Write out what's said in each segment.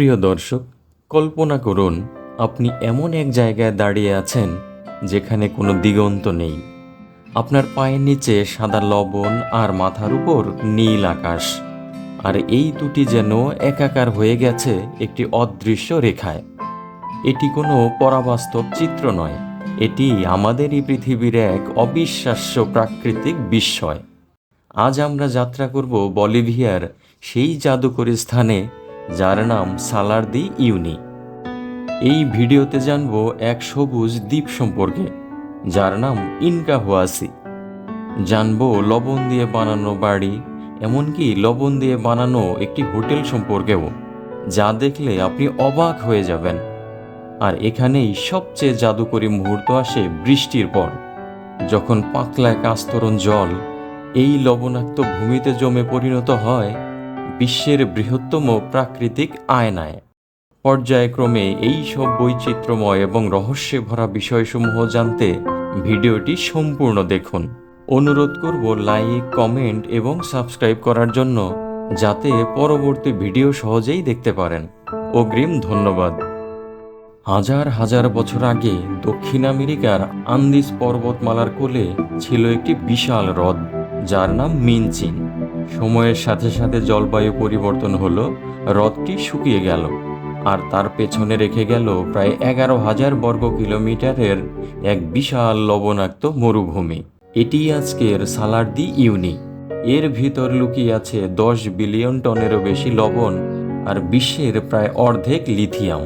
প্রিয় দর্শক, কল্পনা করুন, আপনি এমন এক জায়গায় দাঁড়িয়ে আছেন যেখানে কোনো দিগন্ত নেই। আপনার পায়ের নিচে সাদা লবণ আর মাথার উপর নীল আকাশ। আর এই দুটি যেন একাকার হয়ে গেছে একটি অদৃশ্য রেখায়। এটি কোনো পরাবাস্তব চিত্র নয়, এটি আমাদেরই পৃথিবীর এক অবিশ্বাস্য প্রাকৃতিক বিস্ময়। আজ আমরা যাত্রা করব বলিভিয়ার সেই জাদুকরী স্থানে যার নাম সালার দি ইউনি। এই ভিডিওতে জানব এক সবুজ দ্বীপ সম্পর্কে, যার নাম ইনকা হুয়াসি। জানব লবণ দিয়ে বানানো বাড়ি, এমনকি লবণ দিয়ে বানানো একটি হোটেল সম্পর্কেও, যা দেখলে আপনি অবাক হয়ে যাবেন। আর এখানেই সবচেয়ে জাদুকরী মুহূর্ত আসে বৃষ্টির পর, যখন পাতলা এক আস্তরণ জল এই লবণাক্ত ভূমিতে জমে পরিণত হয় বিশ্বের বৃহত্তম প্রাকৃতিক আয়নায়। পর্যায়ক্রমে এই সব বৈচিত্র্যময় এবং রহস্যে ভরা বিষয়সমূহ জানতে ভিডিওটি সম্পূর্ণ দেখুন। অনুরোধ করব লাইক, কমেন্ট এবং সাবস্ক্রাইব করার জন্য, যাতে পরবর্তী ভিডিও সহজেই দেখতে পারেন। অগ্রিম ধন্যবাদ। হাজার হাজার বছর আগে দক্ষিণ আমেরিকার আন্দিস পর্বতমালার কোলে ছিল একটি বিশাল হ্রদ, যার নাম মিনচিন সময়ের সাথে সাথে জলবায়ু পরিবর্তন হলো, হ্রদটি শুকিয়ে গেল, আর তার পেছনে রেখে গেল প্রায় এগারো হাজার বর্গ কিলোমিটারের এক বিশাল লবণাক্ত মরুভূমি। এটি আজকের সালারদি ইউনি। এর ভিতর লুকিয়ে আছে দশ বিলিয়ন টনেরও বেশি লবণ আর বিশ্বের প্রায় অর্ধেক লিথিয়াম।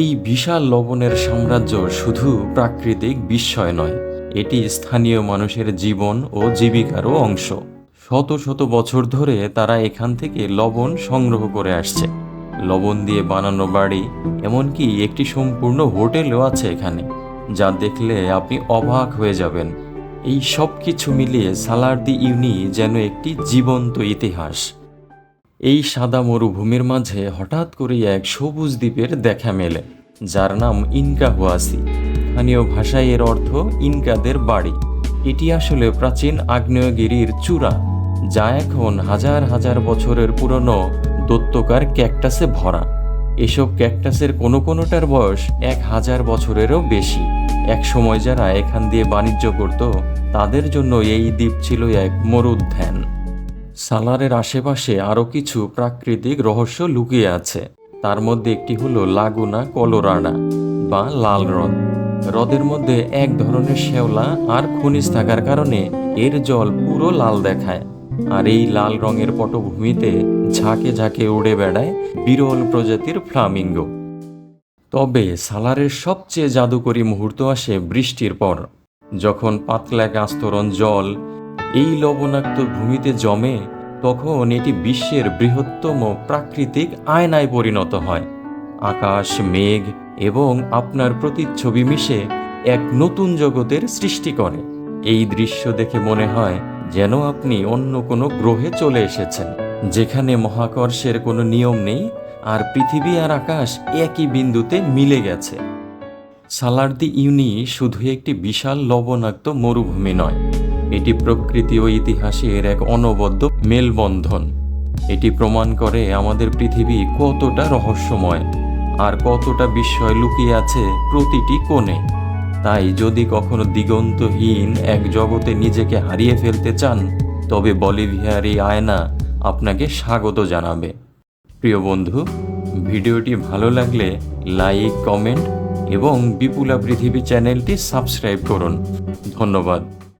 এই বিশাল লবণের সাম্রাজ্য শুধু প্রাকৃতিক বিস্ময় নয়, এটি স্থানীয় মানুষের জীবন ও জীবিকারও অংশ। শত শত বছর ধরে তারা এখান থেকে লবণ সংগ্রহ করে আসছে। লবণ দিয়ে বানানো বাড়ি, এমনকি একটি সম্পূর্ণ হোটেলও আছে এখানে, যা দেখলে আপনি অবাক হয়ে যাবেন। এই সব কিছু মিলিয়ে সালারদি ইউনি যেন একটি জীবন্ত ইতিহাস। এই সাদা মরুভূমির মাঝে হঠাৎ করে এক সবুজ দ্বীপের দেখা মেলে, যার নাম ইনকা হুয়াসি। স্থানীয় ভাষায় এর অর্থ ইনকাদের বাড়ি। এটি আসলে প্রাচীন আগ্নেয়গিরির চূড়া। যা এখন হাজার হাজার বছরের পুরনো দত্তকার ক্যাকটাসে ভরা। এসব ক্যাকটাসের কোনো কোনোটার বয়স এক হাজার বছরেরও বেশি। এক সময় যারা এখান দিয়ে বাণিজ্য করত, তাদের জন্য এই দ্বীপ ছিল এক মরুদ্যান। সালারের আশেপাশে আরও কিছু প্রাকৃতিক রহস্য লুকিয়ে আছে। তার মধ্যে একটি হলো লাগুনা কলোরাডা বা লাল হ্রদ। হ্রদের মধ্যে এক ধরনের শ্যাওলা আর খনিজ থাকার কারণে এর জল পুরো লাল দেখায়। আর এই লাল রঙের পটভূমিতে ঝাঁকে ঝাঁকে উড়ে বেড়ায় বিরল প্রজাতির ফ্লামিঙ্গো। তবে সালারের সবচেয়ে জাদুকরী মুহূর্ত আসে বৃষ্টির পর। যখন পাতলা আস্তরণ জল এই লবণাক্ত ভূমিতে জমে, তখন এটি বিশ্বের বৃহত্তম প্রাকৃতিক আয়নায় পরিণত হয়। আকাশ, মেঘ এবং আপনার প্রতিচ্ছবি মিশে এক নতুন জগতের সৃষ্টি করে। এই দৃশ্য দেখে মনে হয় যেন আপনি অন্য কোনো গ্রহে চলে এসেছেন, যেখানে মহাকর্ষের কোনো নিয়ম নেই আর পৃথিবী আর আকাশ একই বিন্দুতে মিলে গেছে। সালারদি ইউনি শুধু একটি বিশাল লবণাক্ত মরুভূমি নয়, এটি প্রকৃতি ও ইতিহাসের এক অনবদ্য মেলবন্ধন। এটি প্রমাণ করে আমাদের পৃথিবী কতটা রহস্যময় আর কতটা বিস্ময় লুকিয়ে আছে প্রতিটি কোণে। তাই যদি কখনো দিগন্তহীন এক জগতে নিজেকে হারিয়ে ফেলতে চান, তবে বলিভিয়ার এই আয়না আপনাকে স্বাগত জানাবে। প্রিয় বন্ধু, ভিডিওটি ভালো লাগলে লাইক, কমেন্ট এবং বিপুলা পৃথিবী চ্যানেলটি সাবস্ক্রাইব করুন। ধন্যবাদ।